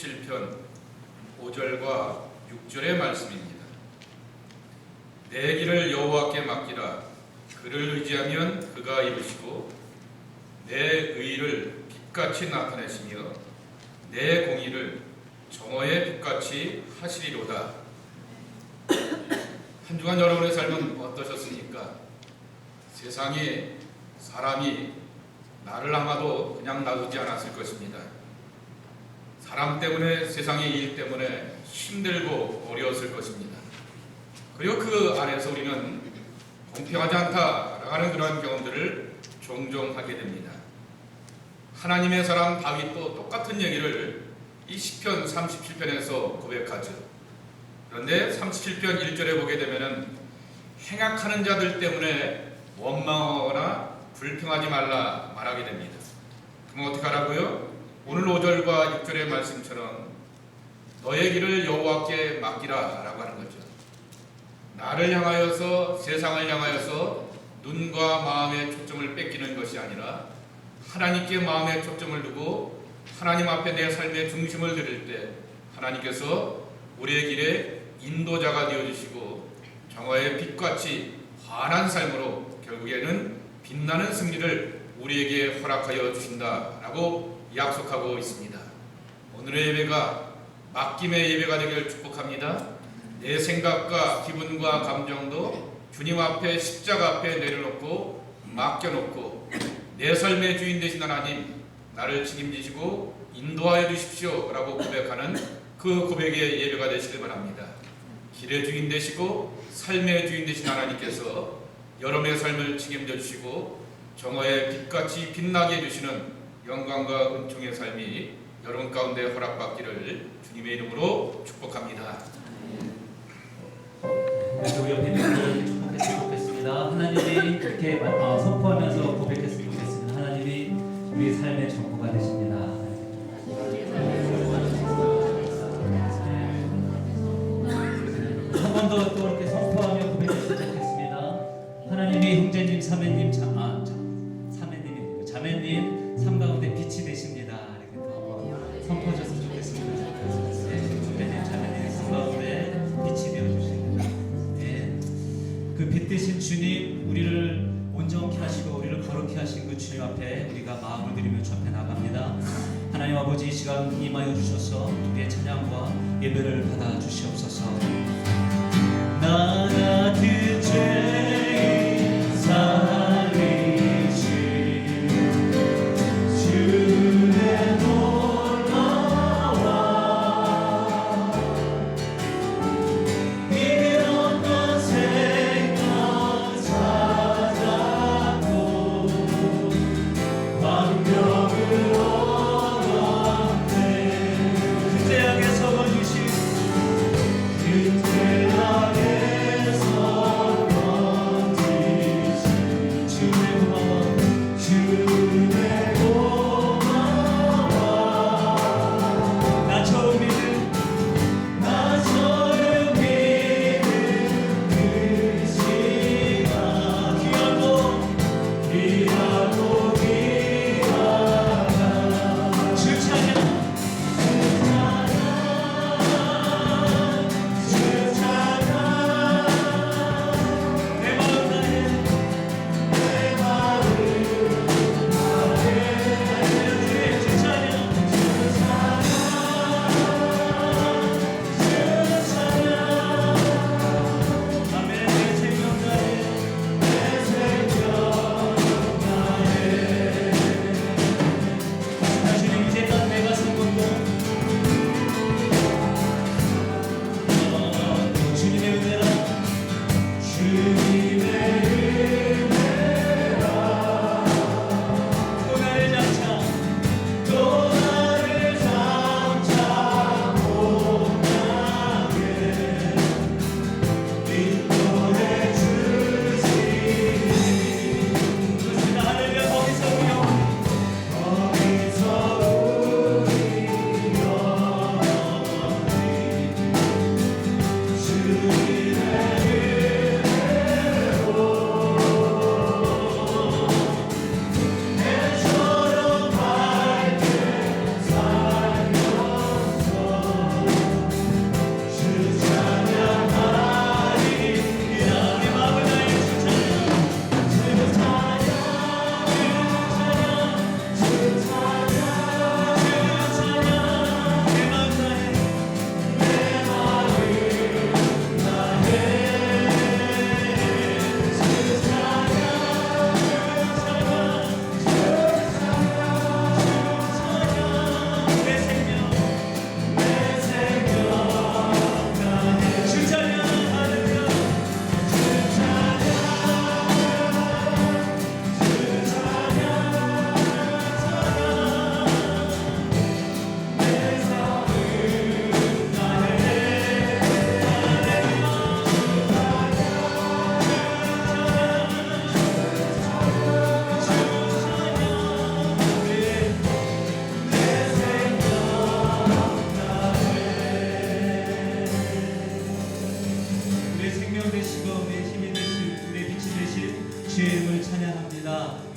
37편 5절과 6절의 말씀입니다. 내 길을 여호와께 맡기라 그를 의지하면 그가 이루시고 내 의를 빛같이 나타내시며 내 공의를 정오의 빛같이 하시리로다. 한 주간 여러분의 삶은 어떠셨습니까? 세상에 사람이 나를 아마도 그냥 놔두지 않았을 것입니다. 사람 때문에 세상의 일 때문에 힘들고 어려웠을 것입니다. 그리고 그 안에서 우리는 공평하지 않다라고 하는 그러한 경험들을 종종 하게 됩니다. 하나님의 사람 다윗도 똑같은 얘기를 이 시편 37편에서 고백하죠. 그런데 37편 1절에 보게 되면은 행악하는 자들 때문에 원망하거나 불평하지 말라 말하게 됩니다. 그럼 어떻게 하라고요? 오늘 5절과 6절의 말씀처럼 너의 길을 여호와께 맡기라 라고 하는 거죠. 나를 향하여서 세상을 향하여서 눈과 마음의 초점을 뺏기는 것이 아니라 하나님께 마음의 초점을 두고 하나님 앞에 내 삶의 중심을 드릴 때 하나님께서 우리의 길에 인도자가 되어 주시고 정화의 빛같이 환한 삶으로 결국에는 빛나는 승리를 우리에게 허락하여 주신다라고 약속하고 있습니다. 오늘의 예배가 맡김의 예배가 되기를 축복합니다. 내 생각과 기분과 감정도 주님 앞에 십자가 앞에 내려놓고 맡겨놓고 내 삶의 주인 되신 하나님 나를 책임지시고 인도하여 주십시오라고 고백하는 그 고백의 예배가 되시길 바랍니다. 길의 주인 되시고 삶의 주인 되신 하나님께서 여러분의 삶을 책임져 주시고 정오의 빛같이 빛나게 해주시는 영광과 은총의 삶이 여러분 가운데 허락받기를 주님의 이름으로 축복합니다. 그래서 우리 옆에 축복했으면 좋겠습니다. 하나님이 이렇게 어, 선포하면서 고백했으면 좋겠습니다. 하나님이 우리 삶의 정보가 되십니다. 자매님 삶 가운데 빛이 되십니다. 이렇게 또 선포하셨으면 좋겠습니다. 네, 형제님, 자매님 삶 가운데 빛이 되어 주십니다. 네, 그빛 대신 주님 우리를 온전케 하시고 우리를 거룩케 하신 그 주님 앞에 우리가 마음을 드리며 주 앞에 나갑니다. 하나님 아버지 이 시간 임하여 주셔서 우리의 찬양과 예배를 받아 주시옵소서. 되시고 우리의 힘이 되실 우리의 빛이 주의 이름을 찬양합니다.